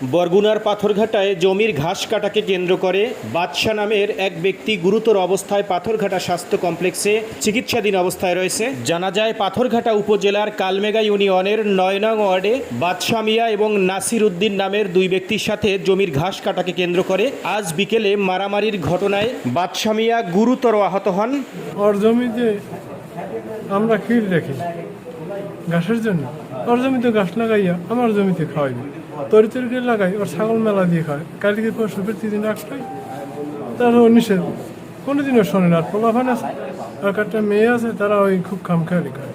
বরগুনার পাথরঘাটায় জমির ঘাস কাটাকে কেন্দ্র করে বাদশা নামের এক ব্যক্তি গুরুতর অবস্থায় পাথরঘাটা স্বাস্থ্য কমপ্লেক্সে চিকিৎসাধীন অবস্থায় রয়েছে। জানা যায়, পাথরঘাটা উপজেলার কালমেগা ইউনিয়নের নয় নং ওয়ার্ডে বাদশা মিয়া এবং নাসির উদ্দিন নামের দুই ব্যক্তির সাথে জমির ঘাস কাটাকে কেন্দ্র করে আজ বিকেলে মারামারির ঘটনায় বাদশা মিয়া গুরুতর আহত হন। আমরা ঘাসের জন্য। ঘাস লাগাইয়া আমার জমিতে তরি তরকারি লাগাই ওর ছাগল মেলা দিয়ে খায়। কালকে পরশু প্রতিদিন একটাই তারা ও নিষেধ। কোনোদিনও শোনে না পোলাফান আছে। আর একটা মেয়ে আছে, তারা ওই খুব খাম খেয়ালি খায়।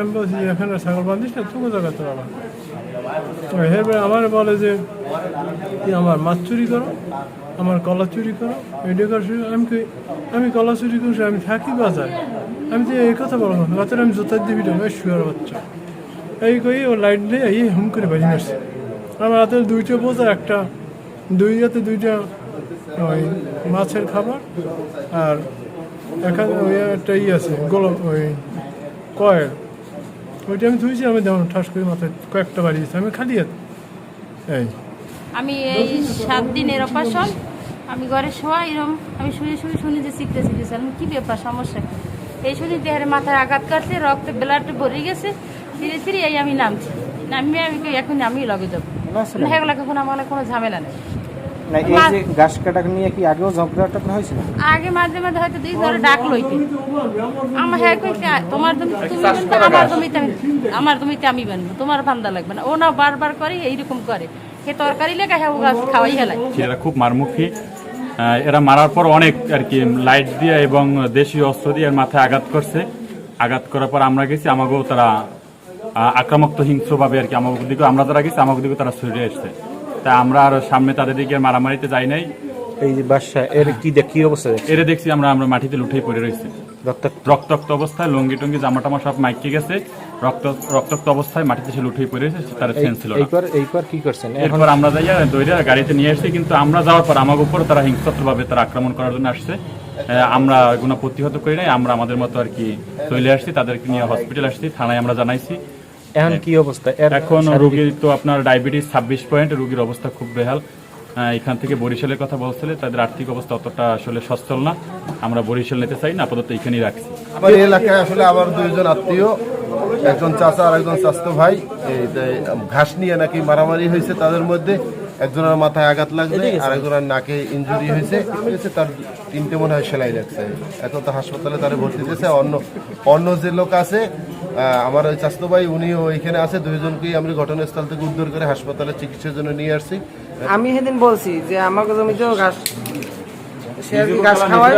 আমি বলছি যে এখানে ছাগল বাঁধিস না, তুকো জায়গা তোরা হেবে আমার বলে যে আমার মাছ চুরি করো, আমার কলা চুরি করো ভিডিও করা শুরু আমি আমি কলা চুরি করছি, আমি থাকি বাজার। আমি তো এই কথা বলব রাতের আমি জোতার দিবি না শুয়ার বাচ্চা। এই কই, ও লাইট দিয়ে এই হুম করে বাজি মারছে আমার হাতে দুইটা বোঝা, একটা দুই হাতে দুইটা ওই মাছের খাবার আর এখানে ওই একটা ই আছে গোল ওই কয়েল। ওইটা আমি ধুইছি, আমি যেমন ঠাস করে মাথায় কয়েকটা বাড়ি দিয়েছি, আমি খালি এই। আমি এই সাত দিনের অপারেশন আমি ঘরে শোয়া এরকম আমি শুয়ে শুয়ে শুনি যে শিখতে শিখেছি আমি কী ব্যাপার, সমস্যা এই শুনি দেহের মাথায় আঘাত কাটছে রক্ত ব্লাড ভরে গেছে, ধীরে ধীরে এই আমি নামছি। নামবে আমি এখন আমি লগে যাব। না এগুলো এখন আমার কোনো ঝামেলা নেই। না এই যে ঘাস কাটা নিয়ে কি আগেও হয়েছিল? আগে মাঝে মাঝে হয়তো দুই ধরে ডাক লইতে আমার হ্যাঁ তোমার তুমি আমার জমিতে আমি আমার জমিতে আমি বানবো তোমার বান্দা লাগবে না। ও না বারবার করে এইরকম করে। সে তরকারি লেগে হ্যাঁ ও গাছ খাওয়াই হেলায়। এরা খুব মারমুখী। এরা মারার পর অনেক আর কি লাইট দিয়ে এবং দেশীয় অস্ত্র দিয়ে এর মাথায় আঘাত করছে। আঘাত করার পর আমরা গেছি আমাকেও তারা আক্রামক হিংস্রভাবে আর কি আমাকে দিকে আমরা যারা গেছি আমাকে দিকে তারা সরে এসছে তা আমরা আর সামনে তাদের দিকে মারামারিতে যাই নাই। এই যে বাসা এর কি দেখ অবস্থা? এরে দেখছি আমরা আমরা মাটিতে লুঠেই পড়ে রয়েছি। রক্তাক্ত। রক্তাক্ত অবস্থায় লঙ্গি টঙ্গি জামা টামা সব মাইকে গেছে। রক্ত রক্তাক্ত অবস্থায় মাটিতে সে লুঠেই পড়ে রয়েছে তার সেন্স ছিল এইবার এইবার কি করছেন? এরপর আমরা যাইয়া দইরা গাড়িতে নিয়ে আসছি কিন্তু আমরা যাওয়ার পর আমার উপর তারা হিংস্রভাবে তারা আক্রমণ করার জন্য আসছে। আমরা কোনো প্রতিহত করি নাই আমরা আমাদের মতো আর কি চলে আসছি তাদেরকে নিয়ে হসপিটাল আসছি থানায় আমরা জানাইছি। এখন কি অবস্থা? এর এখন রোগীর তো আপনার ডায়াবেটিস ছাব্বিশ পয়েন্ট রোগীর অবস্থা খুব বেহাল। এখান থেকে বরিশালের কথা বলছিলে তাদের আর্থিক অবস্থা অতটা আসলে সচ্ছল না। আমরা বরিশাল নিতে চাই না আপাতত এখানেই রাখছি। আমার এলাকায় আসলে আমার দুইজন আত্মীয় একজন চাচা আর একজন স্বাস্থ্য ভাই। এই ঘাস নিয়ে নাকি মারামারি হয়েছে তাদের মধ্যে। একজনের মাথায় আঘাত লাগছে আর একজনের নাকে ইনজুরি হয়েছে। তার তিনটে মনে হয় সেলাই লাগছে এখন তো হাসপাতালে তারা ভর্তি দিয়েছে। অন্য অন্য যে লোক আছে আমার ওই স্বাস্থ্য ভাই উনিও এখানে আছে। দুইজনকেই আমি ঘটনাস্থল থেকে উদ্ধার করে হাসপাতালে চিকিৎসার জন্য নিয়ে আসছি। আমি সেদিন বলছি যে আমাকে জমিতেও ঘাস ঘাস খাওয়ায়।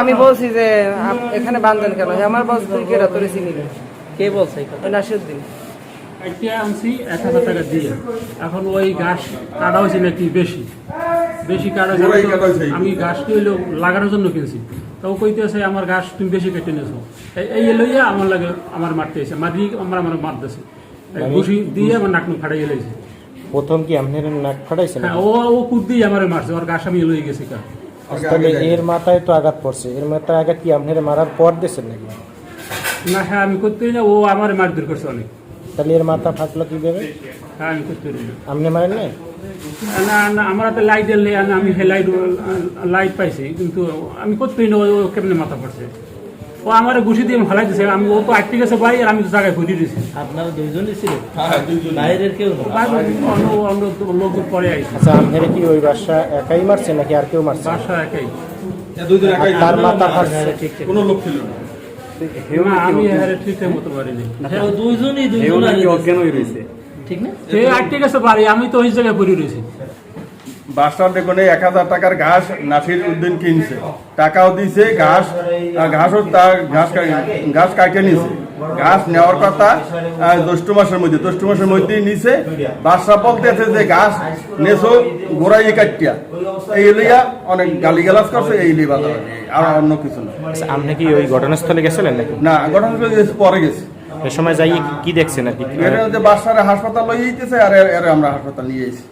আমি বলছি যে এখানে বান্ধেন কেন? আমার বলছে তুই কেরা তোরে চিনি কে বলছে নাসিরুদ্দিন একটা আনছি এক হাজার টাকা দিয়ে। এখন ওই ঘাস কাটা হয়েছে নাকি বেশি? বেশি কাটা আমি ঘাস কি হইল লাগানোর জন্য কিনছি। তো ও কইতেছে আমার ঘাস তুমি বেশি কেটে নিয়েছো। এই- লইয়া আমার লাগে আমার মারতে এসে মারি আমার আমার মারতেছে। ঘুষি দিয়ে আমার নাক মুখ ফাটাই গেলেছে প্রথম কি আপনার নাক ফাটাইছেন হ্যাঁ ও ও কুদ দিয়ে আমার মারছে ওর ঘাস আমি লই গেছি কা তাহলে এর মাথায় তো আঘাত পড়ছে। এর মাথায় আঘাত কি? আপনার মারার পর দিয়েছেন নাকি? না হ্যাঁ আমি করতে না ও আমার মারধর করছে অনেক। তাহলে এর মাথা ফাটলো কীভাবে? হ্যাঁ আমি করতে আপনি মারেন নাই? না না আমার হাতে লাইট এলে আমি লাইট লাইট পাইছি কিন্তু আমি করতেই না ও কেমনে মাথা পড়ছে ও আমার ঘুষি দিয়ে ভালাই দিছে আমি ও তো আটকে গেছে ভাই আর আমি তো জায়গায় ঘুরিয়ে দিছি। আপনারা দুইজনই ছিলেন বাইরের কেউ অন্য লোক পরে আইছে আচ্ছা আপনার কি ওই বাসা একাই মারছে নাকি আর কেউ মারছে? বাসা একাই। আর তার মাথা ফাটছে। না। আমি ঠিক মতো পারিনি। তো দুইজনই দুইজন ঠিক না? সে আটকে গেছে বাড়ি আমি তো ওই জায়গায় পড়ে রয়েছি। বাস স্ট্যান্ডে কোনে এক হাজার টাকার ঘাস নাসির উদ্দিন কিনছে। টাকাও দিছে ঘাস আর ঘাসও তার ঘাস ঘাস কাটে নিছে ঘাস নেওয়ার কথা জ্যৈষ্ঠ মাসের মধ্যে। জ্যৈষ্ঠ মাসের মধ্যেই নিচে বাসা বলতেছে যে ঘাস নেছো গোড়াই কাটিয়া। এই লইয়া অনেক গালি গালাজ করছে এই লিয়ে বাধা আর অন্য কিছু না। আচ্ছা, আপনি কি ওই ঘটনাস্থলে গেছিলেন নাকি? না ঘটনা পরে গেছে। এ সময় যাই কি দেখছেন আর কি? বাসারে হাসপাতাল লই যেতেছে আর এর- এর আমরা হাসপাতাল নিয়ে এসেছি